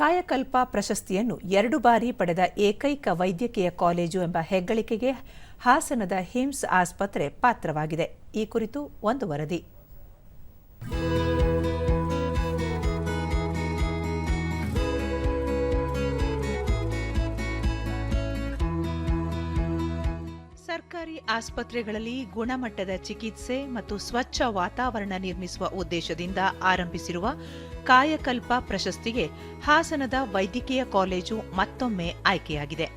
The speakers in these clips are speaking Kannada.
ಕಾಯಕಲ್ಪ ಪ್ರಶಸ್ತಿಯನ್ನು ಎರಡು ಬಾರಿ ಪಡೆದ ಏಕೈಕ ವೈದ್ಯಕೀಯ ಕಾಲೇಜು ಎಂಬ ಹೆಗ್ಗಳಿಕೆಗೆ ಹಾಸನದ ಹಿಮ್ಸ್ ಆಸ್ಪತ್ರೆ ಪಾತ್ರವಾಗಿದೆ. ಈ ಕುರಿತು ಒಂದು ವರದಿ. ಸರ್ಕಾರಿ ಆಸ್ಪತ್ರೆಗಳಲ್ಲಿ ಗುಣಮಟ್ಟದ ಚಿಕಿತ್ಸೆ ಮತ್ತು ಸ್ವಚ್ಛ ವಾತಾವರಣ ನಿರ್ಮಿಸುವ ಉದ್ದೇಶದಿಂದ ಆರಂಭಿಸಿರುವ ಕಾಯಕಲ್ಪ ಪ್ರಶಸ್ತಿಗೆ ಹಾಸನದ ವೈದ್ಯಕೀಯ ಕಾಲೇಜು ಮತ್ತೊಮ್ಮೆ ಆಯ್ಕೆಯಾಗಿದೆ.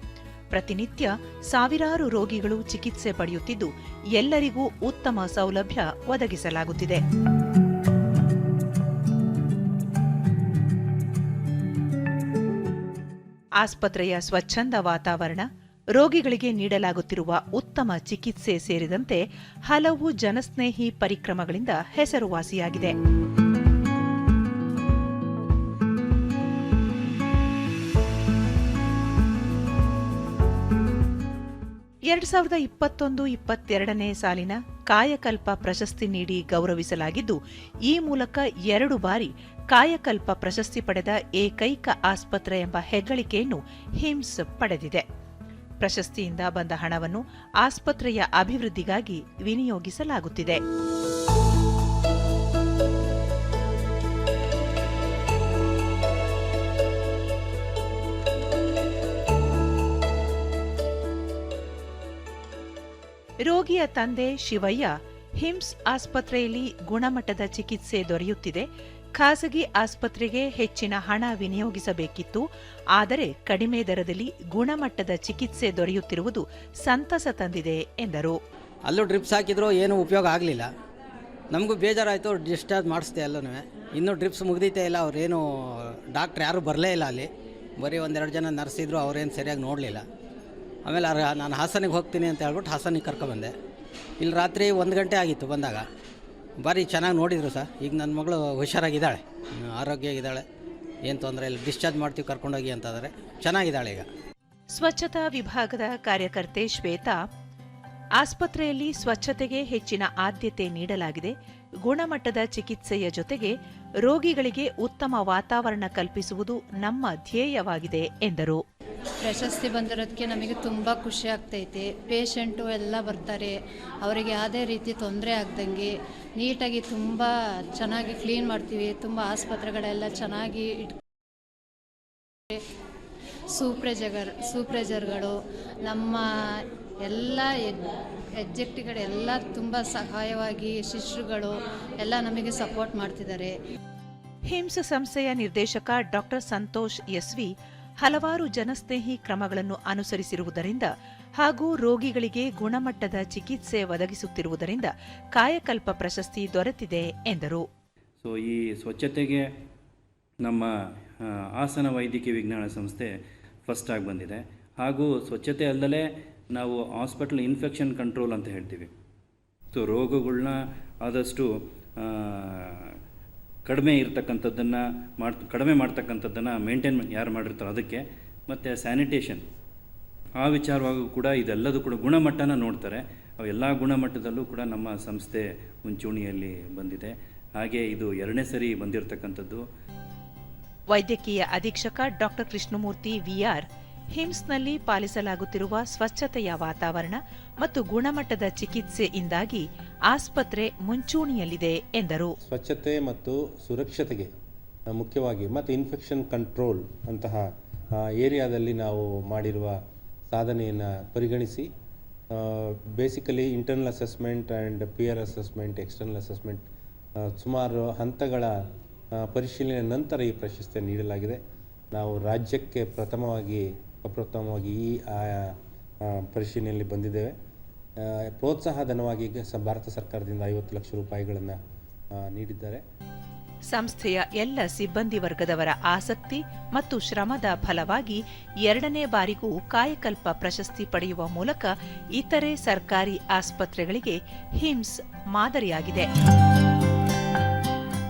ಪ್ರತಿನಿತ್ಯ ಸಾವಿರಾರು ರೋಗಿಗಳು ಚಿಕಿತ್ಸೆ ಪಡೆಯುತ್ತಿದ್ದು, ಎಲ್ಲರಿಗೂ ಉತ್ತಮ ಸೌಲಭ್ಯ ಒದಗಿಸಲಾಗುತ್ತಿದೆ. ಆಸ್ಪತ್ರೆಯ ಸ್ವಚ್ಛಂದ ವಾತಾವರಣ ರೋಗಿಗಳಿಗೆ ನೀಡಲಾಗುತ್ತಿರುವ ಉತ್ತಮ ಚಿಕಿತ್ಸೆ ಸೇರಿದಂತೆ ಹಲವು ಜನಸ್ನೇಹಿ ಪರಿಕ್ರಮಗಳಿಂದ ಹೆಸರುವಾಸಿಯಾಗಿದೆ. ಎರಡ್ ಸಾವಿರದ ಇಪ್ಪತ್ತೊಂದು ಇಪ್ಪತ್ತೆರಡನೇ ಸಾಲಿನ ಕಾಯಕಲ್ಪ ಪ್ರಶಸ್ತಿ ನೀಡಿ ಗೌರವಿಸಲಾಗಿದ್ದು, ಈ ಮೂಲಕ ಎರಡು ಬಾರಿ ಕಾಯಕಲ್ಪ ಪ್ರಶಸ್ತಿ ಪಡೆದ ಏಕೈಕ ಆಸ್ಪತ್ರೆ ಎಂಬ ಹೆಗ್ಗಳಿಕೆಯನ್ನು ಹಿಮ್ಸ್ ಪಡೆದಿದೆ. ಪ್ರಶಸ್ತಿಯಿಂದ ಬಂದ ಹಣವನ್ನು ಆಸ್ಪತ್ರೆಯ ಅಭಿವೃದ್ಧಿಗಾಗಿ ವಿನಿಯೋಗಿಸಲಾಗುತ್ತಿದೆ. ರೋಗಿಯ ತಂದೆ ಶಿವಯ್ಯ ಹಿಮ್ಸ್ ಆಸ್ಪತ್ರೆಯಲ್ಲಿ ಗುಣಮಟ್ಟದ ಚಿಕಿತ್ಸೆ ದೊರೆಯುತ್ತಿದೆ. ಖಾಸಗಿ ಆಸ್ಪತ್ರೆಗೆ ಹೆಚ್ಚಿನ ಹಣ ವಿನಿಯೋಗಿಸಬೇಕಿತ್ತು, ಆದರೆ ಕಡಿಮೆ ದರದಲ್ಲಿ ಗುಣಮಟ್ಟದ ಚಿಕಿತ್ಸೆ ದೊರೆಯುತ್ತಿರುವುದು ಸಂತಸ ತಂದಿದೆ ಎಂದರು. ಅಲ್ಲೂ ಡ್ರಿಪ್ಸ್ ಹಾಕಿದ್ರು ಏನೂ ಉಪಯೋಗ ಆಗಲಿಲ್ಲ. ನಮಗೂ ಬೇಜಾರಾಯಿತು, ಡಿಸ್ಚಾರ್ಜ್ ಮಾಡಿಸ್ದೆ ಅಲ್ಲೂ ಇನ್ನೂ ಡ್ರಿಪ್ಸ್ ಮುಗ್ದೈತೆ ಇಲ್ಲ, ಅವರೇನು ಡಾಕ್ಟ್ರ್ ಯಾರೂ ಬರಲೇ ಇಲ್ಲ ಅಲ್ಲಿ. ಬರೀ ಒಂದೆರಡು ಜನ ನರ್ಸ್ ಇದ್ದರು ಅವ್ರೇನು ಸರಿಯಾಗಿ ನೋಡಲಿಲ್ಲ. ಆಮೇಲೆ ನಾನು ಹಾಸನಿಗೆ ಹೋಗ್ತೀನಿ ಅಂತ ಹೇಳ್ಬಿಟ್ಟು ಹಾಸನಿಗೆ ಕರ್ಕೊಬಂದೆ ಇಲ್ಲಿ ರಾತ್ರಿ ಒಂದು ಗಂಟೆ ಆಗಿತ್ತು ಬಂದಾಗ. ಭಾರಿ ಚೆನ್ನಾಗಿ ನೋಡಿದರು ಸರ್. ಈಗ ನನ್ನ ಮಗಳು ಹುಷಾರಾಗಿದ್ದಾಳೆ. ಆರೋಗ್ಯ ಆರೋಗ್ಯವಾಗಿದ್ದಾಳೆ. ಏನು ತೊಂದರೆ ಇಲ್ಲ. ಡಿಸ್ಚಾರ್ಜ್ ಮಾಡ್ತೀವಿ, ಕರ್ಕೊಂಡೋಗಿ ಅಂತಂದರೆ ಚೆನ್ನಾಗಿದ್ದಾಳೆ ಈಗ. ಸ್ವಚ್ಛತಾ ವಿಭಾಗದ ಕಾರ್ಯಕರ್ತೆ ಶ್ವೇತಾ, ಆಸ್ಪತ್ರೆಯಲ್ಲಿ ಸ್ವಚ್ಛತೆಗೆ ಹೆಚ್ಚಿನ ಆದ್ಯತೆ ನೀಡಲಾಗಿದೆ. ಗುಣಮಟ್ಟದ ಚಿಕಿತ್ಸೆಯ ಜೊತೆಗೆ ರೋಗಿಗಳಿಗೆ ಉತ್ತಮ ವಾತಾವರಣ ಕಲ್ಪಿಸುವುದು ನಮ್ಮ ಧ್ಯೇಯವಾಗಿದೆ, ಎಂದರು. ಪ್ರಶಸ್ತಿ ಬಂದಿರೋದಕ್ಕೆ ನಮಗೆ ತುಂಬ ಖುಷಿ ಆಗ್ತೈತಿ. ಪೇಷಂಟು ಎಲ್ಲ ಬರ್ತಾರೆ. ಅವರಿಗೆ ಯಾವುದೇ ರೀತಿ ತೊಂದರೆ ಆಗ್ದಂಗೆ ನೀಟಾಗಿ ತುಂಬ ಚೆನ್ನಾಗಿ ಕ್ಲೀನ್ ಮಾಡ್ತೀವಿ. ತುಂಬ ಆಸ್ಪತ್ರೆಗಳೆಲ್ಲ ಚೆನ್ನಾಗಿ ಇಟ್ ಸೂಪ್ರೆಜಗರ್ ಸೂಪ್ರೆಜರ್ಗಳು, ನಮ್ಮ ಎಲ್ಲ ಎಜ್ಜೆಕ್ಟಿಗಳೆಲ್ಲ ತುಂಬ ಸಹಾಯವಾಗಿ ಶಿಶುಗಳು ಎಲ್ಲ ನಮಗೆ ಸಪೋರ್ಟ್ ಮಾಡ್ತಿದ್ದಾರೆ. ಹಿಮ್ಸ್ ಸಂಸ್ಥೆಯ ನಿರ್ದೇಶಕ ಡಾಕ್ಟರ್ ಸಂತೋಷ್ ಎಸ್ವಿ ಹಲವಾರು ಜನಸ್ನೇಹಿ ಕ್ರಮಗಳನ್ನು ಅನುಸರಿಸಿರುವುದರಿಂದ ಹಾಗೂ ರೋಗಿಗಳಿಗೆ ಗುಣಮಟ್ಟದ ಚಿಕಿತ್ಸೆ ಒದಗಿಸುತ್ತಿರುವುದರಿಂದ ಕಾಯಕಲ್ಪ ಪ್ರಶಸ್ತಿ ದೊರೆತಿದೆ ಎಂದರು. ಸೊ ಈ ಸ್ವಚ್ಛತೆಗೆ ನಮ್ಮ ಆಸನ ವೈದ್ಯಕೀಯ ವಿಜ್ಞಾನ ಸಂಸ್ಥೆ ಫಸ್ಟ್ ಆಗಿ ಬಂದಿದೆ. ಹಾಗೂ ಸ್ವಚ್ಛತೆ ಅಲ್ಲದೆ ನಾವು ಹಾಸ್ಪಿಟಲ್ ಇನ್ಫೆಕ್ಷನ್ ಕಂಟ್ರೋಲ್ ಅಂತ ಹೇಳ್ತೀವಿ. ಸೊ ರೋಗಗಳನ್ನ ಆದಷ್ಟು ಕಡಿಮೆ ಇರ್ತಕ್ಕಂಥದ್ದನ್ನು ಮಾಡ್, ಕಡಿಮೆ ಮಾಡ್ತಕ್ಕಂಥದ್ದನ್ನು ಮೇಂಟೈನ್ ಯಾರು ಮಾಡಿರ್ತಾರೋ ಅದಕ್ಕೆ. ಮತ್ತು ಸ್ಯಾನಿಟೇಷನ್ ಆ ವಿಚಾರವಾಗೂ ಕೂಡ ಇದೆಲ್ಲದೂ ಕೂಡ ಗುಣಮಟ್ಟನ ನೋಡ್ತಾರೆ. ಅವೆಲ್ಲ ಗುಣಮಟ್ಟದಲ್ಲೂ ಕೂಡ ನಮ್ಮ ಸಂಸ್ಥೆ ಮುಂಚೂಣಿಯಲ್ಲಿ ಬಂದಿದೆ. ಹಾಗೆ ಇದು ಎರಡನೇ ಸರಿ ಬಂದಿರತಕ್ಕಂಥದ್ದು. ವೈದ್ಯಕೀಯ ಅಧೀಕ್ಷಕ ಡಾಕ್ಟರ್ ಕೃಷ್ಣಮೂರ್ತಿ ವಿಆರ್ ಹಿಮ್ಸ್ನಲ್ಲಿ ಪಾಲಿಸಲಾಗುತ್ತಿರುವ ಸ್ವಚ್ಛತೆಯ ವಾತಾವರಣ ಮತ್ತು ಗುಣಮಟ್ಟದ ಚಿಕಿತ್ಸೆಯಿಂದಾಗಿ ಆಸ್ಪತ್ರೆ ಮುಂಚೂಣಿಯಲ್ಲಿದೆ ಎಂದರು. ಸ್ವಚ್ಛತೆ ಮತ್ತು ಸುರಕ್ಷತೆಗೆ ಮುಖ್ಯವಾಗಿ ಮತ್ತು ಇನ್ಫೆಕ್ಷನ್ ಕಂಟ್ರೋಲ್ ಅಂತಹ ಏರಿಯಾದಲ್ಲಿ ನಾವು ಮಾಡಿರುವ ಸಾಧನೆಯನ್ನು ಪರಿಗಣಿಸಿ basically internal assessment and peer assessment external assessment ಸುಮಾರು ಹಂತಗಳ ಪರಿಶೀಲನೆ ನಂತರ ಈ ಪ್ರಶಸ್ತಿ ನೀಡಲಾಗಿದೆ. ನಾವು ರಾಜ್ಯಕ್ಕೆ ಪ್ರಥಮವಾಗಿ ಅಪ್ರಥಮವಾಗಿ ಈ ಪರಿಶೀಲನೆಯಲ್ಲಿ ಬಂದಿದ್ದೇವೆ. ಪ್ರೋತ್ಸಾಹ ಧನವಾಗಿ ಭಾರತ ಸರ್ಕಾರದಿಂದ ಐವತ್ತು ಲಕ್ಷ ರೂಪಾಯಿಗಳನ್ನು ನೀಡಿದ್ದಾರೆ. ಸಂಸ್ಥೆಯ ಎಲ್ಲ ಸಿಬ್ಬಂದಿ ವರ್ಗದವರ ಆಸಕ್ತಿ ಮತ್ತು ಶ್ರಮದ ಫಲವಾಗಿ ಎರಡನೇ ಬಾರಿಗೂ ಕಾಯಕಲ್ಪ ಪ್ರಶಸ್ತಿ ಪಡೆಯುವ ಮೂಲಕ ಇತರೆ ಸರ್ಕಾರಿ ಆಸ್ಪತ್ರೆಗಳಿಗೆ ಹಿಮ್ಸ್ ಮಾದರಿಯಾಗಿದೆ.